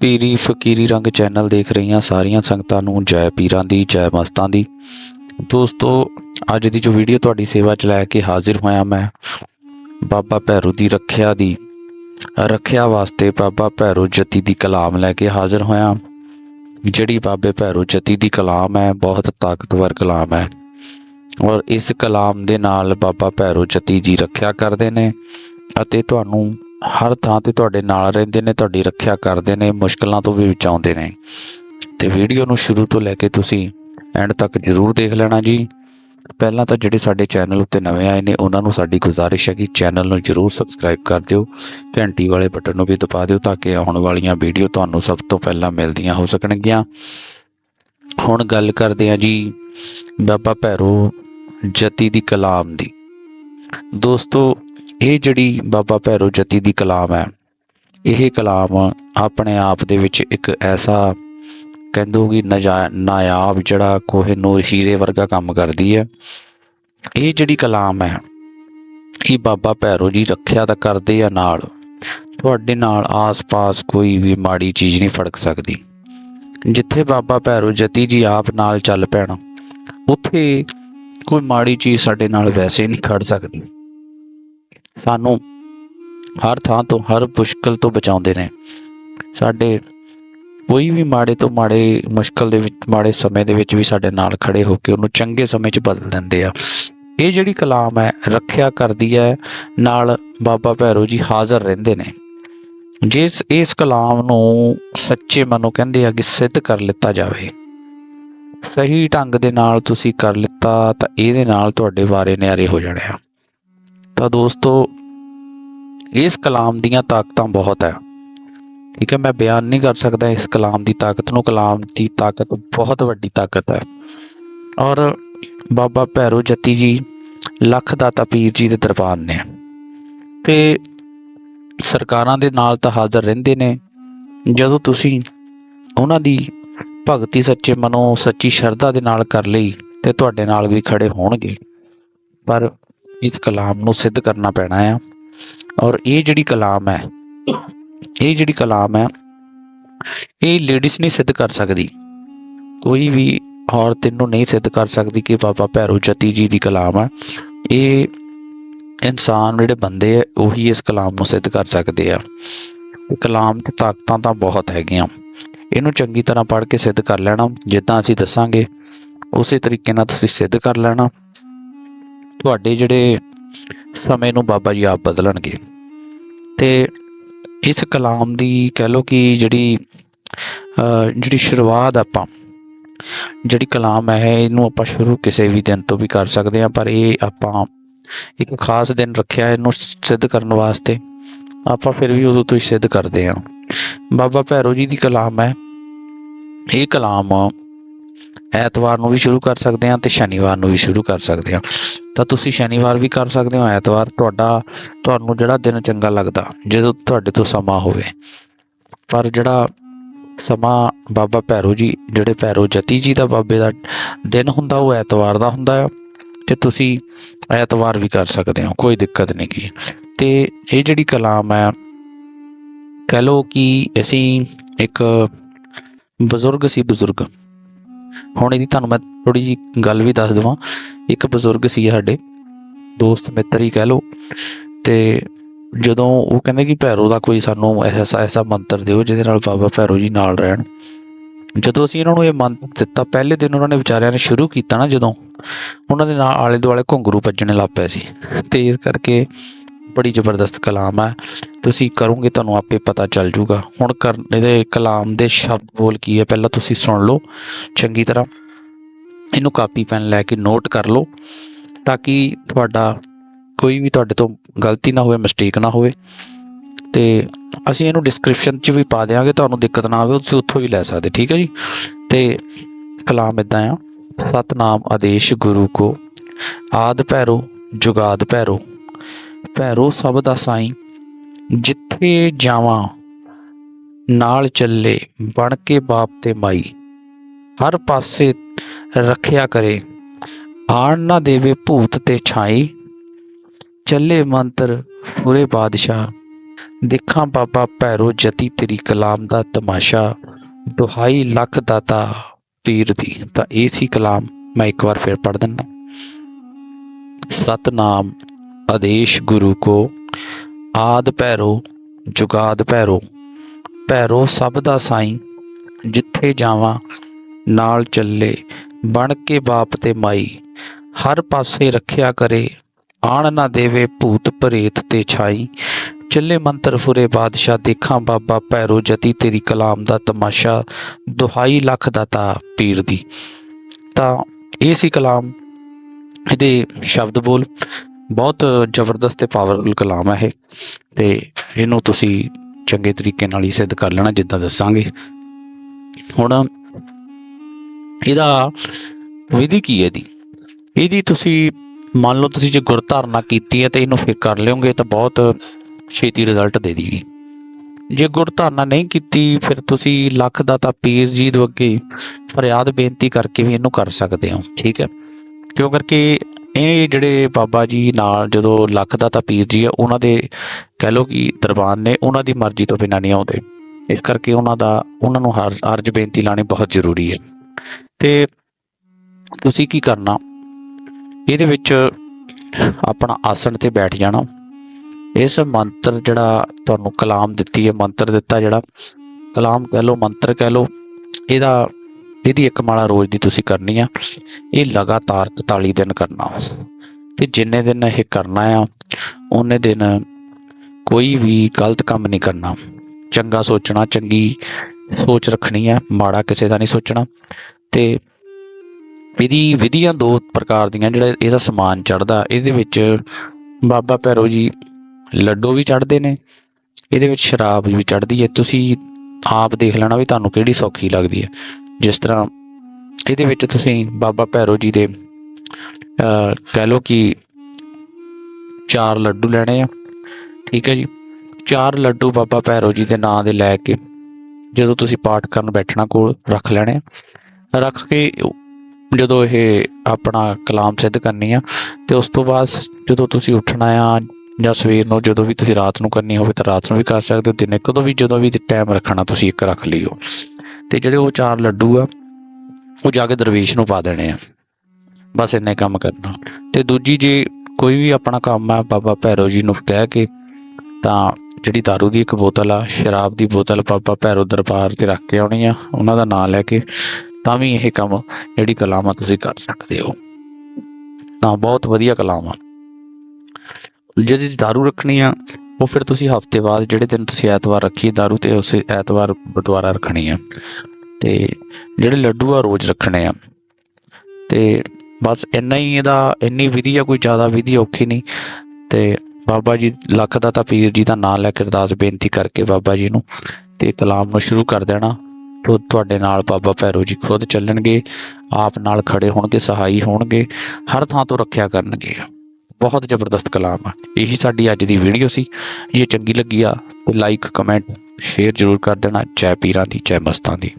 ਪੀਰੀ ਫਕੀਰੀ ਰੰਗ ਚੈਨਲ ਦੇਖ ਰਹੀਆਂ ਸਾਰੀਆਂ ਸੰਗਤਾਂ ਨੂੰ ਜੈ ਪੀਰਾਂ ਦੀ, ਜੈ ਮਸਤਾਂ ਦੀ। ਦੋਸਤੋ, ਅੱਜ ਦੀ ਜੋ ਵੀਡੀਓ ਤੁਹਾਡੀ ਸੇਵਾ ਚ ਲੈ ਕੇ ਹਾਜ਼ਰ ਹੋਇਆ ਮੈਂ, ਬਾਬਾ ਭੈਰੂ ਦੀ ਰੱਖਿਆ ਦੀ, ਰੱਖਿਆ ਵਾਸਤੇ ਬਾਬਾ ਭੈਰੂ ਜਤੀ ਦੀ ਕਲਾਮ ਲੈ ਕੇ ਹਾਜ਼ਰ ਹੋਇਆ। ਜਿਹੜੀ ਬਾਬੇ ਭੈਰੂ ਜਤੀ ਦੀ ਕਲਾਮ ਹੈ, ਬਹੁਤ ਤਾਕਤਵਰ ਕਲਾਮ ਹੈ। ਔਰ ਇਸ ਕਲਾਮ ਦੇ ਨਾਲ ਬਾਬਾ ਭੈਰੋ ਜਤੀ ਜੀ ਰੱਖਿਆ ਕਰਦੇ ਨੇ ਅਤੇ ਤੁਹਾਨੂੰ ਹਰ ਥਾਂ ਤੇ ਤੁਹਾਡੇ ਨਾਲ ਰਹਿੰਦੇ ਨੇ, ਤੁਹਾਡੀ ਰੱਖਿਆ ਕਰਦੇ ਨੇ, ਮੁਸ਼ਕਲਾਂ ਤੋਂ ਵੀ ਬਚਾਉਂਦੇ ਨੇ। ਤੇ ਵੀਡੀਓ ਨੂੰ ਸ਼ੁਰੂ ਤੋਂ ਲੈ ਕੇ ਤੁਸੀਂ ਐਂਡ ਤੱਕ ਜਰੂਰ ਦੇਖ ਲੈਣਾ ਜੀ। ਪਹਿਲਾਂ ਤਾਂ ਜਿਹੜੇ ਸਾਡੇ ਚੈਨਲ ਉੱਤੇ ਨਵੇਂ ਆਏ ਨੇ, ਉਹਨਾਂ ਨੂੰ ਸਾਡੀ ਗੁਜ਼ਾਰਿਸ਼ ਹੈ ਕਿ ਚੈਨਲ ਨੂੰ ਜਰੂਰ ਸਬਸਕ੍ਰਾਈਬ ਕਰ ਦਿਓ, ਘੰਟੀ ਵਾਲੇ ਬਟਨ ਨੂੰ ਵੀ ਦਬਾ ਦਿਓ ਤਾਂ ਕਿ ਆਉਣ ਵਾਲੀਆਂ ਵੀਡੀਓ ਤੁਹਾਨੂੰ ਸਭ ਤੋਂ ਪਹਿਲਾਂ ਮਿਲਦੀਆਂ ਹੋ ਸਕਣਗੀਆਂ। ਹੁਣ ਗੱਲ ਕਰਦੇ ਹਾਂ ਜੀ, ਬਾਬਾ ਭੈਰੋ ਜਤੀ ਦੀ ਕਲਾਮ ਦੀ। ਦੋਸਤੋ, ਇਹ ਜਿਹੜੀ ਬਾਬਾ ਭੈਰੋ ਜਤੀ ਦੀ ਕਲਾਮ ਹੈ, ਇਹ ਕਲਾਮ ਆਪਣੇ ਆਪ ਦੇ ਵਿੱਚ ਇੱਕ ਐਸਾ ਕਹਿੰਦੋ ਕਿ ਨਜਾ- ਨਾਇਆਬ ਜਿਹੜਾ ਕੋਹੇ ਨੂੰ ਹੀਰੇ ਵਰਗਾ ਕੰਮ ਕਰਦੀ ਹੈ। ਇਹ ਜਿਹੜੀ ਕਲਾਮ ਹੈ, ਇਹ ਬਾਬਾ ਭੈਰੋ ਜੀ ਰੱਖਿਆ ਤਾਂ ਕਰਦੇ ਆ ਨਾਲ। ਤੁਹਾਡੇ ਨਾਲ ਆਸ-ਪਾਸ ਕੋਈ ਵੀ ਮਾੜੀ ਚੀਜ਼ ਨਹੀਂ ਫੜਕ ਸਕਦੀ। ਜਿੱਥੇ ਬਾਬਾ ਭੈਰੋ ਜਤੀ ਜੀ ਆਪ ਨਾਲ ਚੱਲ ਪੈਣ, ਉੱਥੇ ਕੋਈ ਮਾੜੀ ਚੀਜ਼ ਸਾਡੇ ਨਾਲ ਵੈਸੇ ਨਹੀਂ ਖੜ ਸਕਦੀ। ਸਾਨੂੰ ਹਰ ਥਾਂ ਤੋਂ, ਹਰ ਮੁਸ਼ਕਲ ਤੋਂ ਬਚਾਉਂਦੇ ਨੇ। ਸਾਡੇ ਕੋਈ ਵੀ ਮਾੜੇ ਤੋਂ ਮਾੜੇ ਮੁਸ਼ਕਲ ਦੇ ਵਿੱਚ, ਮਾੜੇ ਸਮੇਂ ਦੇ ਵਿੱਚ ਵੀ ਸਾਡੇ ਨਾਲ ਖੜੇ ਹੋ ਕੇ ਉਹਨੂੰ ਚੰਗੇ ਸਮੇਂ 'ਚ ਬਦਲ ਦਿੰਦੇ ਆ। ਇਹ ਜਿਹੜੀ ਕਲਾਮ ਹੈ, ਰੱਖਿਆ ਕਰਦੀ ਹੈ, ਨਾਲ ਬਾਬਾ ਭੈਰੋ ਜੀ ਹਾਜ਼ਰ ਰਹਿੰਦੇ ਨੇ। ਜਿਸ, ਇਸ ਕਲਾਮ ਨੂੰ ਸੱਚੇ ਮਨੋਂ ਕਹਿੰਦੇ ਆ ਕਿ ਸਿੱਧ ਕਰ ਲਿੱਤਾ ਜਾਵੇ। ਸਹੀ ਢੰਗ ਦੇ ਨਾਲ ਤੁਸੀਂ ਕਰ ਲਿੱਤਾ, ਤਾਂ ਇਹਦੇ ਨਾਲ ਤੁਹਾਡੇ ਵਾਰੇ ਨਿਆਰੇ ਹੋ ਜਾਣੇ ਆ। ਤਾਂ ਦੋਸਤੋ, ਇਸ ਕਲਾਮ ਦੀਆਂ ਤਾਕਤਾਂ ਬਹੁਤ ਹੈ ਠੀਕ ਹੈ, ਮੈਂ ਬਿਆਨ ਨਹੀਂ ਕਰ ਸਕਦਾ ਇਸ ਕਲਾਮ ਦੀ ਤਾਕਤ ਨੂੰ। ਕਲਾਮ ਦੀ ਤਾਕਤ ਬਹੁਤ ਵੱਡੀ ਤਾਕਤ ਹੈ। ਔਰ ਬਾਬਾ ਭੈਰੋ ਜੱਤੀ ਜੀ, ਲੱਖ ਦਾਤਾ ਪੀਰ ਜੀ ਦੇ ਦਰਬਾਰ ਨੇ। ਤੇ ਸਰਕਾਰਾਂ ਦੇ ਨਾਲ ਤਾਂ ਹਾਜ਼ਰ ਰਹਿੰਦੇ ਨੇ। ਜਦੋਂ ਤੁਸੀਂ ਉਹਨਾਂ ਦੀ ਭਗਤੀ ਸੱਚੇ ਮਨੋਂ ਸੱਚੀ ਸ਼ਰਧਾ ਦੇ ਨਾਲ ਕਰ ਲਈ ਤੇ ਤੁਹਾਡੇ ਨਾਲ ਵੀ ਖੜੇ ਹੋਣਗੇ। ਪਰ ਇਸ ਕਲਾਮ ਨੂੰ ਸਿੱਧ ਕਰਨਾ ਪੈਣਾ ਆ। ਔਰ ਇਹ ਜਿਹੜੀ ਕਲਾਮ ਹੈ, ਇਹ ਜਿਹੜੀ ਕਲਾਮ ਹੈ, ਇਹ ਲੇਡੀਜ਼ ਨਹੀਂ ਸਿੱਧ ਕਰ ਸਕਦੀ। ਕੋਈ ਵੀ ਔਰਤ ਇਹਨੂੰ ਨਹੀਂ ਸਿੱਧ ਕਰ ਸਕਦੀ ਕਿ ਬਾਬਾ ਭੈਰੋ ਜਤੀ ਜੀ ਦੀ ਕਲਾਮ ਹੈ। ਇਹ ਇਨਸਾਨ ਜਿਹੜੇ ਬੰਦੇ ਆ, ਉਹੀ ਇਸ ਕਲਾਮ ਨੂੰ ਸਿੱਧ ਕਰ ਸਕਦੇ ਆ। ਕਲਾਮ ਤੇ ਤਾਕਤਾਂ ਤਾਂ ਬਹੁਤ ਹੈਗੀਆਂ। ਇਹਨੂੰ ਚੰਗੀ ਤਰ੍ਹਾਂ ਪੜ੍ਹ ਕੇ ਸਿੱਧ ਕਰ ਲੈਣਾ। ਜਿੱਦਾਂ ਅਸੀਂ ਦੱਸਾਂਗੇ, ਉਸੇ ਤਰੀਕੇ ਨਾਲ ਤੁਸੀਂ ਸਿੱਧ ਕਰ ਲੈਣਾ। ਤੁਹਾਡੇ ਜਿਹੜੇ ਸਮੇਂ ਨੂੰ ਬਾਬਾ ਜੀ ਆਪ ਬਦਲਣਗੇ। ਤੇ ਇਸ ਕਲਾਮ ਦੀ ਕਹਿ ਲਓ ਕਿ ਜਿਹੜੀ ਜਿਹੜੀ ਸ਼ੁਰੂਆਤ ਆਪਾਂ, ਜਿਹੜੀ ਕਲਾਮ ਹੈ, ਇਹਨੂੰ ਆਪਾਂ ਸ਼ੁਰੂ ਕਿਸੇ ਵੀ ਦਿਨ ਤੋਂ ਵੀ ਕਰ ਸਕਦੇ ਹਾਂ, ਪਰ ਇਹ ਆਪਾਂ ਇੱਕ ਖਾਸ ਦਿਨ ਰੱਖਿਆ ਇਹਨੂੰ ਸਿੱਧ ਕਰਨ ਵਾਸਤੇ। ਆਪਾਂ ਫਿਰ ਵੀ ਉਦੋਂ ਤੋਂ ਹੀ ਸਿੱਧ ਕਰਦੇ ਹਾਂ। ਬਾਬਾ ਭੈਰੋ ਜੀ ਦੀ ਕਲਾਮ ਹੈ। ਇਹ ਕਲਾਮ ਐਤਵਾਰ ਨੂੰ ਵੀ ਸ਼ੁਰੂ ਕਰ ਸਕਦੇ ਹਾਂ ਤੇ ਸ਼ਨੀਵਾਰ ਨੂੰ ਵੀ ਸ਼ੁਰੂ ਕਰ ਸਕਦੇ ਹਾਂ। ਤਾਂ ਤੁਸੀਂ ਸ਼ਨੀਵਾਰ ਵੀ ਕਰ ਸਕਦੇ ਹੋ, ਐਤਵਾਰ ਤੁਹਾਡਾ, ਤੁਹਾਨੂੰ ਜਿਹੜਾ ਦਿਨ ਚੰਗਾ ਲੱਗਦਾ, ਜਦੋਂ ਤੁਹਾਡੇ ਤੋਂ ਸਮਾਂ ਹੋਵੇ। ਪਰ ਜਿਹੜਾ ਸਮਾਂ ਬਾਬਾ ਭੈਰੋ ਜੀ, ਜਿਹੜੇ ਭੈਰੋ ਜਤੀ ਜੀ ਦਾ ਬਾਬੇ ਦਾ ਦਿਨ ਹੁੰਦਾ, ਉਹ ਐਤਵਾਰ ਦਾ ਹੁੰਦਾ ਹੈ ਤੇ ਤੁਸੀਂ ਐਤਵਾਰ ਵੀ ਕਰ ਸਕਦੇ ਹੋ, ਕੋਈ ਦਿੱਕਤ ਨਹੀਂ ਗੀ। ਤੇ ਇਹ ਜਿਹੜੀ ਕਲਾਮ ਹੈ ਕਹਿ ਲੋ ਕਿ ਅਸੀਂ ਇੱਕ ਬਜ਼ੁਰਗ ਸੀ ਬਜ਼ੁਰਗ। ਹੁਣ ਇਹਦੀ ਤੁਹਾਨੂੰ ਮੈਂ ਥੋੜੀ ਜੀ ਗੱਲ ਵੀ ਦੱਸ ਦਵਾਂ। ਇੱਕ ਬਜ਼ੁਰਗ ਸੀ ਸਾਡੇ, ਦੋਸਤ ਮਿੱਤਰ ਹੀ ਕਹਿ ਲੋ ਤੇ ਜਦੋਂ ਉਹ ਕਹਿੰਦੇ ਕਿ ਭੈਰੋ ਦਾ ਕੋਈ ਸਾਨੂੰ ਐਸਾ ਐਸਾ ਮੰਤਰ ਦਿਓ ਜਿਹਦੇ ਨਾਲ ਬਾਬਾ ਭੈਰੋ ਜੀ ਨਾਲ ਰਹਿਣ। ਜਦੋਂ ਅਸੀਂ ਇਹਨਾਂ ਨੂੰ ਇਹ ਮੰਤਰ ਦਿੱਤਾ, ਪਹਿਲੇ ਦਿਨ ਉਹਨਾਂ ਨੇ ਵਿਚਾਰਿਆਂ ਨੇ ਸ਼ੁਰੂ ਕੀਤਾ ਨਾ ਜਦੋਂ, ਉਹਨਾਂ ਦੇ ਨਾਲ ਆਲੇ ਦੁਆਲੇ ਘੁੰਗਰੂ ਵੱਜਣੇ ਲੱਗ ਪਏ ਸੀ। ਤੇ ਇਸ ਕਰਕੇ ਬੜੀ ਜ਼ਬਰਦਸਤ ਕਲਾਮ ਹੈ। ਤੁਸੀਂ ਕਰੋਗੇ ਤੁਹਾਨੂੰ ਆਪੇ ਪਤਾ ਚੱਲ ਜੂਗਾ। ਹੁਣ ਕਰਨ ਇਹਦੇ ਕਲਾਮ ਦੇ ਸ਼ਬਦ ਬੋਲ ਕੀ ਹੈ? ਪਹਿਲਾਂ ਤੁਸੀਂ ਸੁਣ ਲਓ। ਚੰਗੀ ਤਰ੍ਹਾਂ ਇਹਨੂੰ ਕਾਪੀ ਪੈਨ ਲੈ ਕੇ ਨੋਟ ਕਰ ਲਓ ਤਾਂ ਕਿ ਤੁਹਾਡਾ ਕੋਈ ਵੀ ਤੁਹਾਡੇ ਤੋਂ ਗਲਤੀ ਨਾ ਹੋਵੇ, ਮਿਸਟੇਕ ਨਾ ਹੋਵੇ। ਤੇ ਅਸੀਂ ਇਹਨੂੰ ਡਿਸਕ੍ਰਿਪਸ਼ਨ 'ਚ ਵੀ ਪਾ ਦੇਵਾਂਗੇ ਤੁਹਾਨੂੰ ਦਿੱਕਤ ਨਾ ਆਵੇ, ਤੁਸੀਂ ਉੱਥੋਂ ਵੀ ਲੈ ਸਕਦੇ, ਠੀਕ ਹੈ ਜੀ? ਤੇ ਕਲਾਮ ਇਦਾਂ ਆ। ਸਤਨਾਮ ਆਦੇਸ਼ ਗੁਰੂ ਕੋ। ਆਦ ਭੈਰੋ, ਜੁਗਾਦ ਭੈਰੋ। ਭੈਰੋ ਸਭ ਦਾ ਸਾਈਂ, ਜਿੱਥੇ ਜਾਵਾਂ ਨਾਲ ਚੱਲੇ ਬਣ ਕੇ ਬਾਪ ਤੇ ਮਾਈ। ਹਰ ਪਾਸੇ ਰੱਖਿਆ ਕਰੇ, ਆਣ ਨਾ ਦੇਵੇ ਭੂਤ ਤੇ ਛਾਈ। ਚੱਲੇ ਮੰਤਰ ਪੂਰੇ ਬਾਦਸ਼ਾਹ, ਦੇਖਾਂ ਬਾਬਾ ਭੈਰੋ ਜਤੀ ਤੇਰੀ ਕਲਾਮ ਦਾ ਤਮਾਸ਼ਾ, ਦੁਹਾਈ ਲੱਖ ਦਾਤਾ ਪੀਰ ਦੀ। ਤਾਂ ਇਹ ਸੀ ਕਲਾਮ, ਮੈਂ ਇੱਕ ਵਾਰ ਫਿਰ ਪੜ੍ਹ ਦਿੰਦਾ। ਸਤਨਾਮ ਆਦੇਸ਼ ਗੁਰੂ ਕੋ, ਆਦ ਭੈਰੋ, ਜੁਗਾਦ ਭੈਰੋ। ਭੈਰੋ ਸਭ ਦਾ ਸਾਈਂ, ਜਿੱਥੇ ਜਾਵਾਂ, ਨਾਲ ਚੱਲੇ, ਬਣ ਕੇ ਬਾਪ ਤੇ ਮਾਈ। ਹਰ ਪਾਸੇ ਰੱਖਿਆ ਕਰੇ, ਆਣ ਨਾ ਦੇਵੇ ਭੂਤ ਪ੍ਰੇਤ ਤੇ ਛਾਈ। ਚੱਲੇ ਮੰਤਰ ਫੁਰੇ ਬਾਦਸ਼ਾਹ, ਦੇਖਾਂ ਬਾਬਾ ਭੈਰੋ ਜਤੀ ਤੇਰੀ ਕਲਾਮ ਦਾ ਤਮਾਸ਼ਾ, ਦੁਹਾਈ ਲੱਖ ਦਾ ਦਾਤਾ ਪੀਰ ਦੀ। ਤਾਂ ਇਹ ਸੀ ਕਲਾਮ, ਇਹਦੇ ਸ਼ਬਦ ਬੋਲ। ਬਹੁਤ ਜ਼ਬਰਦਸਤ ਤੇ ਪਾਵਰਫੁਲ ਕਲਾਮ ਹੈ ਇਹ। ਤੇ ਇਹਨੂੰ ਤੁਸੀਂ ਚੰਗੇ ਤਰੀਕੇ ਨਾਲ ਹੀ ਸਿੱਧ ਕਰ ਲੈਣਾ, ਜਿੱਦਾਂ ਦੱਸਾਂਗੇ। ਹੁਣ ਇਹਦਾ ਵਿਧੀ ਕੀ ਹੈ ਦੀ ਇਹਦੀ ਤੁਸੀਂ ਮੰਨ ਲਓ ਤੁਸੀਂ ਜੇ ਗੁਰਧਾਰਨਾ ਕੀਤੀ ਹੈ ਤੇ ਇਹਨੂੰ ਫਿਰ ਕਰ ਲਿਓਗੇ ਤਾਂ ਬਹੁਤ ਛੇਤੀ ਰਿਜ਼ਲਟ ਦੇ ਦੇਗੀ। ਜੇ ਗੁਰਧਾਰਨਾ ਨਹੀਂ ਕੀਤੀ, ਫਿਰ ਤੁਸੀਂ ਲੱਖ ਦਾ ਤਾਂ ਪੀਰ ਜੀ ਦੇ ਅੱਗੇ ਫਰਿਆਦ ਬੇਨਤੀ ਕਰਕੇ ਵੀ ਇਹਨੂੰ ਕਰ ਸਕਦੇ ਹੋ, ਠੀਕ ਹੈ? ਕਿਉਂ ਕਰਕੇ ਇਹ ਜਿਹੜੇ ਬਾਬਾ ਜੀ ਨਾਲ ਜਦੋਂ ਲੱਖ ਦਾ ਤਾਂ ਪੀਰ ਜੀ ਆ, ਉਹਨਾਂ ਦੇ ਕਹਿ ਲਓ ਕਿ ਦਰਬਾਰ ਨੇ ਉਹਨਾਂ ਦੀ ਮਰਜ਼ੀ ਤੋਂ ਬਿਨਾਂ ਨਹੀਂ ਆਉਂਦੇ। ਇਸ ਕਰਕੇ ਉਹਨਾਂ ਦਾ, ਉਹਨਾਂ ਨੂੰ ਹਰ ਅਰਜ ਬੇਨਤੀ ਲਾਣੀ ਬਹੁਤ ਜ਼ਰੂਰੀ ਹੈ। ਤੇ ਤੁਸੀਂ ਕੀ ਕਰਨਾ? ਇਹਦੇ ਵਿੱਚ ਆਪਣਾ ਆਸਣ ਤੇ ਬੈਠ ਜਾਣਾ। ਇਸ ਮੰਤਰ ਜਿਹੜਾ ਤੁਹਾਨੂੰ ਕਲਾਮ ਦਿੱਤੀ ਹੈ, ਮੰਤਰ ਦਿੱਤਾ ਜਿਹੜਾ, ਕਲਾਮ ਕਹਿ ਲਓ, ਮੰਤਰ ਕਹਿ ਲਓ, ਇਹਦਾ ਇਹਦੀ ਇੱਕ ਮਾਲਾ ਰੋਜ਼ ਦੀ ਤੁਸੀਂ ਕਰਨੀ ਆ, ਇਹ ਲਗਾਤਾਰ 41 ਦਿਨ ਕਰਨਾ ਤੇ ਜਿੰਨੇ ਦਿਨ ਇਹ ਕਰਨਾ ਆ, ਉਹਨੇ ਦਿਨ ਕੋਈ ਵੀ ਗਲਤ ਕੰਮ ਨਹੀਂ ਕਰਨਾ। ਚੰਗਾ ਸੋਚਣਾ, ਚੰਗੀ ਸੋਚ ਰੱਖਣੀ ਹੈ ਮਾੜਾ ਕਿਸੇ ਦਾ ਨਹੀਂ ਸੋਚਣਾ। ਤੇ ਇਹਦੀ ਵਿਧੀਆਂ ਦੋ ਪ੍ਰਕਾਰ ਦੀਆਂ, ਜਿਹੜਾ ਇਹਦਾ ਸਮਾਨ ਚੜਦਾ ਇਹਦੇ ਵਿੱਚ ਬਾਬਾ ਭੈਰੋ ਜੀ ਲੱਡੂ ਵੀ ਚੜਦੇ ਨੇ, ਇਹਦੇ ਵਿੱਚ ਸ਼ਰਾਬ ਵੀ ਚੜਦੀ ਹੈ। ਤੁਸੀਂ ਆਪ ਦੇਖ ਲੈਣਾ ਵੀ ਤੁਹਾਨੂੰ ਕਿਹੜੀ ਸੌਖੀ ਲੱਗਦੀ ਹੈ। ਜਿਸ ਤਰ੍ਹਾਂ ਇਹਦੇ ਵਿੱਚ ਤੁਸੀਂ ਬਾਬਾ ਭੈਰੋ ਜੀ ਦੇ ਕਹਿ ਲਓ ਕਿ ਚਾਰ ਲੱਡੂ ਲੈਣੇ ਆ, ਠੀਕ ਹੈ ਜੀ? ਚਾਰ ਲੱਡੂ ਬਾਬਾ ਭੈਰੋ ਜੀ ਦੇ ਨਾਂ ਦੇ ਲੈ ਕੇ ਜਦੋਂ ਤੁਸੀਂ ਪਾਠ ਕਰਨ ਬੈਠਣਾ ਕੋਲ ਰੱਖ ਲੈਣੇ ਆ। ਰੱਖ ਕੇ ਜਦੋਂ ਇਹ ਆਪਣਾ ਕਲਾਮ ਸਿੱਧ ਕਰਨੀ ਆ ਤੇ ਉਸ ਤੋਂ ਬਾਅਦ ਜਦੋਂ ਤੁਸੀਂ ਉੱਠਣਾ ਆ ਜਾਂ ਸਵੇਰ ਨੂੰ ਜਦੋਂ ਵੀ ਤੁਸੀਂ ਰਾਤ ਨੂੰ ਕਰਨੀ ਹੋਵੇ ਤਾਂ ਰਾਤ ਨੂੰ ਵੀ ਕਰ ਸਕਦੇ ਹੋ, ਦਿਨੇ ਕਦੋਂ ਵੀ ਜਦੋਂ ਵੀ ਟਾਈਮ ਰੱਖਣਾ ਤੁਸੀਂ ਇੱਕ ਰੱਖ ਲਿਓ। ਤੇ ਜਿਹੜੇ ਉਹ ਚਾਰ ਲੱਡੂ ਆ ਉਹ ਜਾ ਕੇ ਦਰਵੇਸ਼ ਨੂੰ ਪਾ ਦੇਣੇ ਆ ਬਸ ਇੰਨੇ ਕੰਮ ਕਰਨਾ ਤੇ ਦੂਜੀ ਜੇ ਕੋਈ ਵੀ ਆਪਣਾ ਕੰਮ ਆ ਬਾਬਾ ਭੈਰੋ ਜੀ ਨੂੰ ਕਹਿ ਕੇ ਤਾਂ ਜਿਹੜੀ दारू ਦੀ ਇੱਕ ਬੋਤਲ ਆ ਸ਼ਰਾਬ ਦੀ ਬੋਤਲ ਬਾਬਾ ਭੈਰੋ ਦਰਬਾਰ ਤੇ ਰੱਖ ਕੇ ਆਉਣੀ ਆ ਉਹਨਾਂ ਦਾ ਨਾਮ ਲੈ ਕੇ ਤਾਂ ਵੀ ਇਹ ਕੰਮ ਜਿਹੜੀ ਕਲਾਮ ਆ ਤੁਸੀਂ ਕਰ ਸਕਦੇ ਹੋ ਤਾਂ ਬਹੁਤ ਵਧੀਆ ਕਲਾਮ ਆ ਜੇ ਤੁਸੀਂ दारू ਰੱਖਣੀ ਆ ਉਹ ਫਿਰ ਤੁਸੀਂ ਹਫ਼ਤੇ ਬਾਅਦ, ਜਿਹੜੇ ਦਿਨ ਤੁਸੀਂ ਐਤਵਾਰ ਰੱਖੀ ਦਾਰੂ ਤੇ, ਉਸੇ ਐਤਵਾਰ ਦੁਬਾਰਾ ਰੱਖਣੀ ਆ। ਤੇ ਜਿਹੜੇ ਲੱਡੂ ਆ, ਰੋਜ਼ ਰੱਖਣੇ ਆ। ਤੇ ਬਸ ਇੰਨਾ ਹੀ ਇਹਦਾ, ਇੰਨੀ ਵਿਧੀ ਆ, ਕੋਈ ਜ਼ਿਆਦਾ ਵਿਧੀ ਔਖੀ ਨਹੀਂ। ਤੇ ਬਾਬਾ ਜੀ ਲੱਖ ਦਾ ਤਾਂ ਪੀਰ ਜੀ ਦਾ ਨਾਮ ਲੈ ਕੇ ਅਰਦਾਸ ਬੇਨਤੀ ਕਰਕੇ ਬਾਬਾ ਜੀ ਨੂੰ। ਤੇ ਕਲਾਮ ਨੂੰ ਸ਼ੁਰੂ ਕਰ ਦੇਣਾ। ਤੋ ਤੁਹਾਡੇ ਨਾਲ ਬਾਬਾ ਭੈਰੋ ਜੀ ਖੁਦ ਚੱਲਣਗੇ। ਆਪ ਨਾਲ ਖੜੇ ਹੋਣਗੇ, ਸਹਾਈ ਹੋਣਗੇ। ਹਰ ਥਾਂ ਤੋਂ ਰੱਖਿਆ ਕਰਨਗੇ। ਬਹੁਤ ਜ਼ਬਰਦਸਤ ਕਲਾਮ ਆ। ਇਹੀ ਸਾਡੀ ਅੱਜ ਦੀ ਵੀਡੀਓ ਸੀ। ਜੇ ਚੰਗੀ ਲੱਗੀ ਆ, ਤੇ ਲਾਈਕ ਕਮੈਂਟ ਸ਼ੇਅਰ ਜ਼ਰੂਰ ਕਰ ਦੇਣਾ। ਜੈ ਪੀਰਾਂ ਦੀ, ਜੈ ਮਸਤਾਂ ਦੀ।